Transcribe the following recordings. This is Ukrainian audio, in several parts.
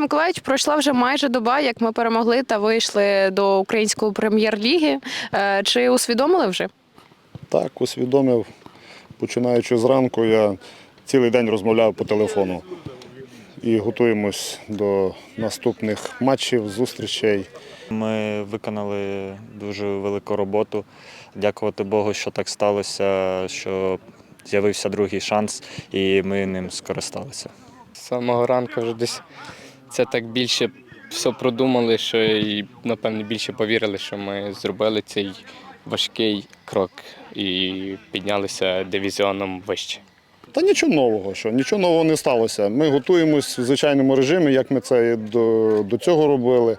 Миколаївич, пройшла вже майже доба, як ми перемогли та вийшли до української прем'єр-ліги. Е, Чи усвідомили вже? Так, усвідомив, починаючи зранку, я цілий день розмовляв по телефону. І готуємось до наступних матчів, зустрічей. Ми виконали дуже велику роботу. Дякувати Богу, що так сталося, що з'явився другий шанс, і ми ним скористалися. З самого ранку вже десь це так більше все продумали, що і напевне більше повірили, що ми зробили цей важкий крок і піднялися дивізіоном вище. Та нічого нового, що нічого нового не сталося. Ми готуємось в звичайному режимі, як ми це до, до цього робили.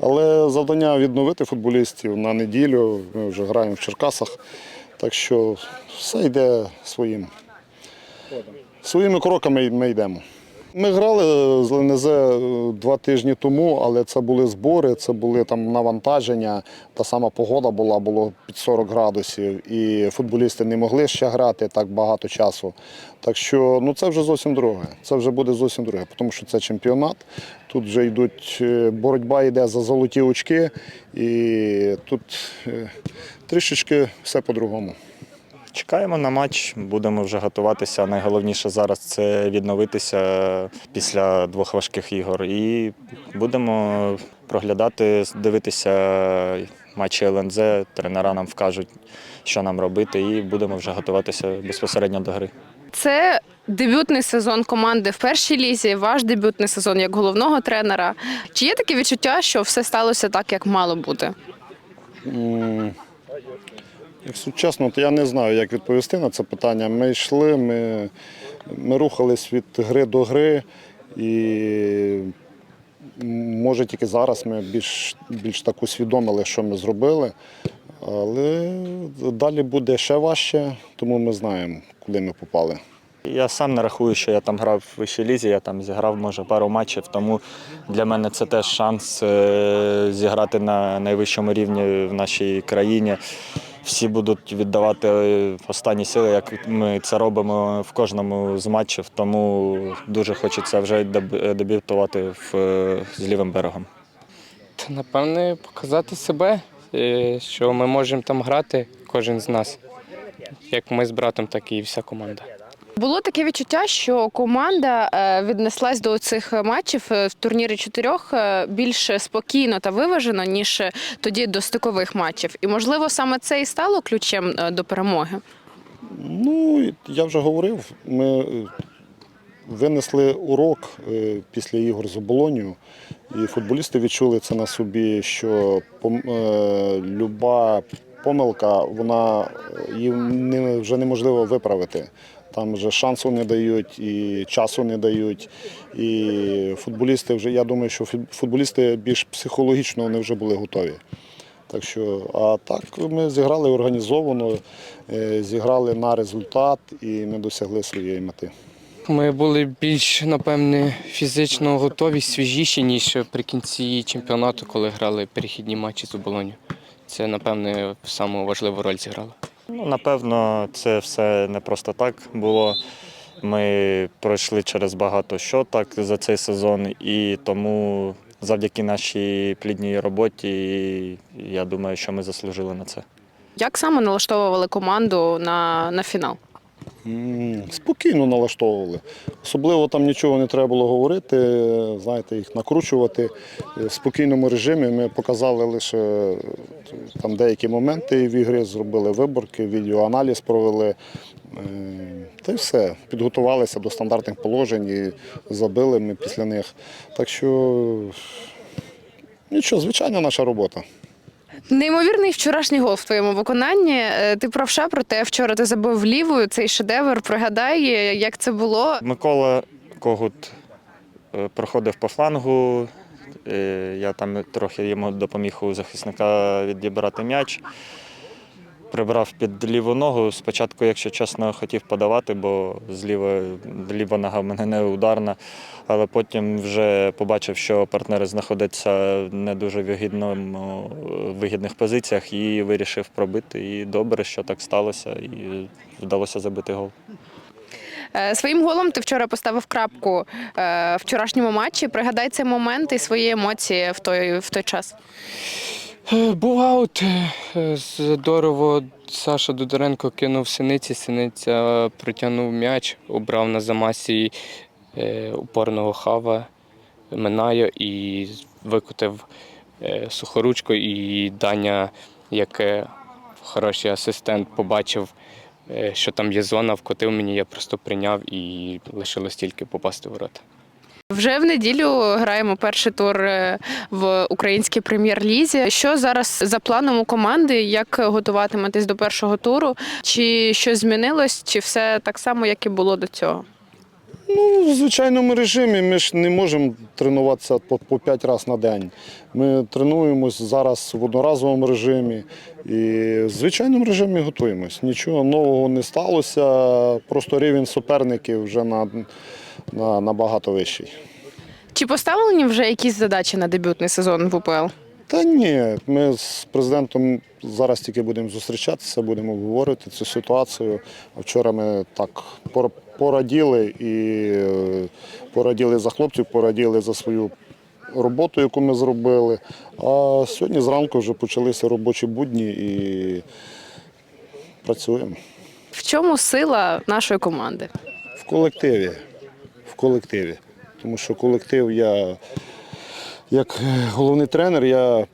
Але завдання відновити футболістів на неділю. Ми вже граємо в Черкасах. Так що все йде своїм. Своїми кроками ми йдемо. Ми грали з ЛНЗ два тижні тому, але це були збори, це були там навантаження. Та сама погода була, було під 40 градусів, і футболісти не могли ще грати так багато часу. Так що ну це вже зовсім друге. Це вже буде зовсім друге, тому що це чемпіонат. Тут вже йдуть е, боротьба йде за золоті очки, і тут е, трішечки все по-другому. Чекаємо на матч, будемо вже готуватися. Найголовніше зараз це відновитися після двох важких ігор. І будемо проглядати, дивитися матчі ЛНЗ. Тренера нам вкажуть, що нам робити, і будемо вже готуватися безпосередньо до гри. Це дебютний сезон команди в першій лізі, ваш дебютний сезон як головного тренера. Чи є таке відчуття, що все сталося так, як мало бути? Якщо чесно, то я не знаю, як відповісти на це питання. Ми йшли, ми, ми рухались від гри до гри, і може тільки зараз ми більш, більш так усвідомили, що ми зробили. Але далі буде ще важче, тому ми знаємо, куди ми попали. Я сам не рахую, що я там грав в вищій лізі, я там зіграв може пару матчів, тому для мене це теж шанс е, зіграти на найвищому рівні в нашій країні. Всі будуть віддавати е, останні сили, як ми це робимо в кожному з матчів, тому дуже хочеться вже дебютувати в, е, з лівим берегом. Та, напевне, показати себе, е, що ми можемо там грати, кожен з нас. Як ми з братом, так і вся команда. Було таке відчуття, що команда е, віднеслась до цих матчів е, в турнірі чотирьох е, більш спокійно та виважено, ніж тоді до стикових матчів. І можливо саме це і стало ключем до перемоги. Ну, я вже говорив, ми винесли урок після ігор з оболонію, і футболісти відчули це на собі, що люба помилка, вона її вже неможливо виправити. Там вже шансу не дають і часу не дають. І футболісти вже, я думаю, що футболісти більш психологічно вони вже були готові. Так що, а так ми зіграли організовано, е, зіграли на результат і ми досягли своєї мети. Ми були більш, напевне, фізично готові, свіжіші, ніж при кінці чемпіонату, коли грали перехідні матчі з оболоню. Це, напевне, саму важливу роль зіграло. Ну, напевно, це все не просто так було. Ми пройшли через багато що так за цей сезон, і тому завдяки нашій плідній роботі, я думаю, що ми заслужили на це. Як саме налаштовували команду на, на фінал? Спокійно налаштовували. Особливо там нічого не треба було говорити, знаєте, їх накручувати. В спокійному режимі ми показали лише е, там деякі моменти в ігрі, зробили виборки, відеоаналіз провели. Е, Та й все. Підготувалися до стандартних положень і забили ми після них. Так що нічого, звичайна наша робота. Неймовірний вчорашній гол в твоєму виконанні. Е, Ти правша, проте вчора ти забив лівою цей шедевр. Пригадай, е, як це було. Микола Когут е, проходив по флангу. Я там трохи йому допоміг у захисника відібрати м'яч. Прибрав під ліву ногу. Спочатку, якщо чесно, хотів подавати, бо зліва ліва нога в мене не ударна. Але потім вже побачив, що партнери знаходяться в не дуже вигідному, вигідних позиціях і вирішив пробити. І добре, що так сталося, і вдалося забити гол. Е, Своїм голом ти вчора поставив крапку е, вчорашньому матчі. Пригадай цей момент і свої емоції в той, в той час. Е, Був е, Здорово. Саша Дудоренко кинув синиці, синиця притягнув м'яч, обрав на замасі е, упорного хава Минаю і викотив сухоручку. І Даня, як хороший асистент, побачив, що там є зона, вкотив мені, я просто прийняв і лишилось тільки попасти в ворота. Вже в неділю граємо перший тур е, в українській прем'єр-лізі. Що зараз за планом у команди? Як готуватиметесь до першого туру? Чи щось змінилось, чи все так само, як і було до цього? Ну, в звичайному режимі ми ж не можемо тренуватися по, по 5 разів на день. Ми тренуємось зараз в одноразовому режимі і в звичайному режимі готуємось. Нічого нового не сталося, просто рівень суперників вже на, на, набагато вищий. Чи поставлені вже якісь задачі на дебютний сезон в УПЛ? Та ні, ми з президентом зараз тільки будемо зустрічатися, будемо обговорювати цю ситуацію. Вчора ми так пораділи і е, пораділи за хлопців, пораділи за свою роботу, яку ми зробили. А сьогодні зранку вже почалися робочі будні і працюємо. В чому сила нашої команди? В колективі. Колективі. Тому що колектив я, як е, головний тренер, я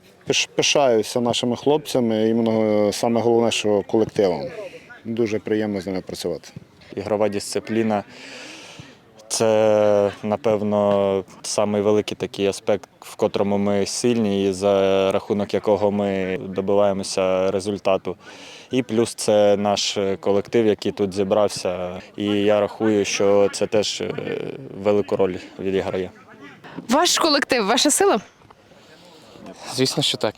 пишаюся нашими хлопцями, іменно саме головне, що колективом. Дуже приємно з ними працювати. Ігрова дисципліна це, напевно, самий великий такий аспект, в котрому ми сильні, і за рахунок якого ми добиваємося результату. І плюс це наш колектив, який тут зібрався. І я рахую, що це теж е, велику роль відіграє. Ваш колектив, ваша сила? Звісно, що так.